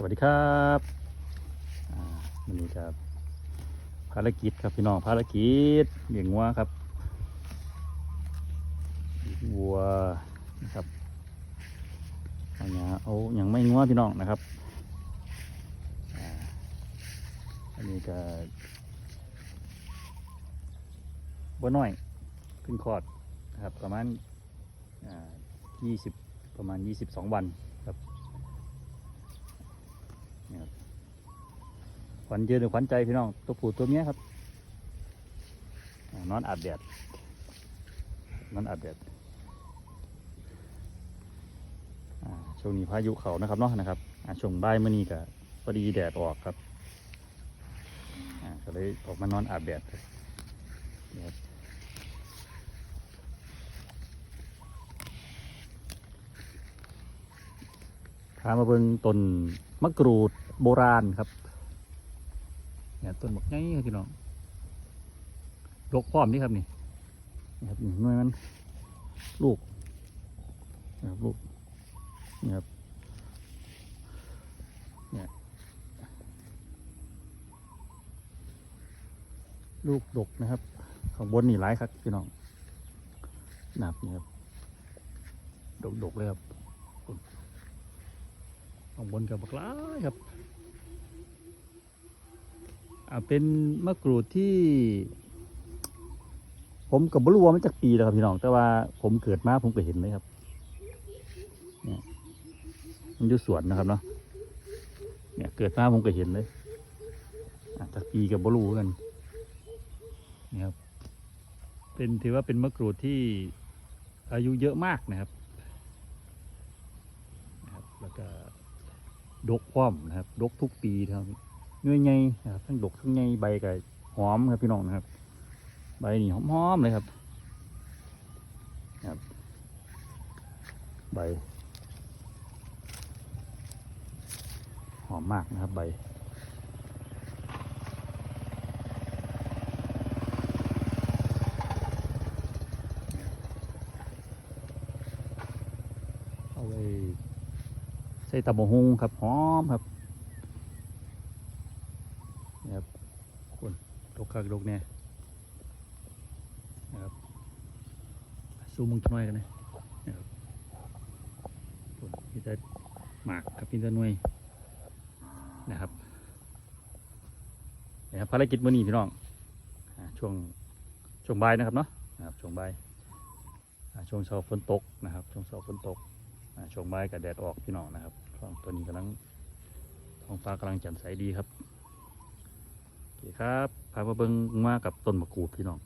สวัสดีครับอ่าวันนี้ครับ ภารกิจครับพี่น้องภารกิจเลี้ยงวัวครับวัวนะครับเอาอย่างเอาอย่างไม่งัวพี่น้องนะครับอ่าอันนี้ก็บัวน้อยขึ้นคอดนะครับประมาณอ่ายี่สิบประมาณยี่สิบสองวันครับ ขวัญเยอะหรือขวัญใจพี่น้อง ตัวผู้ตัวเมียครับนอนอาบแดดนอนอาบแดดช่วงนี้พายุเขานะครับเนาะนะครับช่วงบ่ายมื่อนี้ก็พอดีแดดออกครับก็เลยออกมานอนอาบแดดครับนี่ครับพามาเบิ่งต้นมะกรูดโบราณครับเนี่ยต้นบักไงครับพี่น้องดกพร้อมนี่ครับนี่นี่ครับนี่หน่วยมันลูกนี่ครับลูกนี่ครับเนี่ยลูกดกนะครับ ข้างบนนี่หลายครับพี่น้องนับนี่ครับดกดกๆเลยครับ ข้างบนกับบักล้าครับเป็นมะกรูดที่ ผมกับบรู้ว่ามันจากปีแล้วครับพี่น้อง แต่ว่าผมเกิดมาผมก็เห็นเลยครับเนี่ยมันอยู่สวนนะครับเนาะเนี่ยเกิดมาผมก็เห็นเลยจากปีกับบรู้กันนี่ครับเป็นถือว่าเป็นมะกรูดที่อายุเยอะมากนะครับ แล้วก็ ดกพร้อมนะครับ ดกทุกปีนะครับเนื้อใหญ่นะครับทั้งดกทั้งใหญ่ใบก็หอมครับพี่น้องนะครับ ใบนี่หอมๆเลยครับครับ ใบ หอมมากนะครับใบ เอาไว้ ใส่ตะบงฮุงครับหอมครับนี่ครับคนดกคักดกเนี่ยนะครับซูมมึงจะน้อยกันนะนะครับคนพี่จะหมากครับพี่จะหน่วยนะครับนะครับภารกิจมื้อนี้พี่น้องช่วงช่วงบ่ายนะครับเนาะนะครับช่วงบ่ายช่วงเช้าฝนตกนะครับช่วงเช้าฝนตก ช่วงบ่ายกับแดดออกพี่น้องนะครับท้องตัวนี้กำลังท้องฟ้ากำลังแจ่มใสดีครับโอเคครับพามาเบิ้งมากับต้นมะกรูดพี่น้อง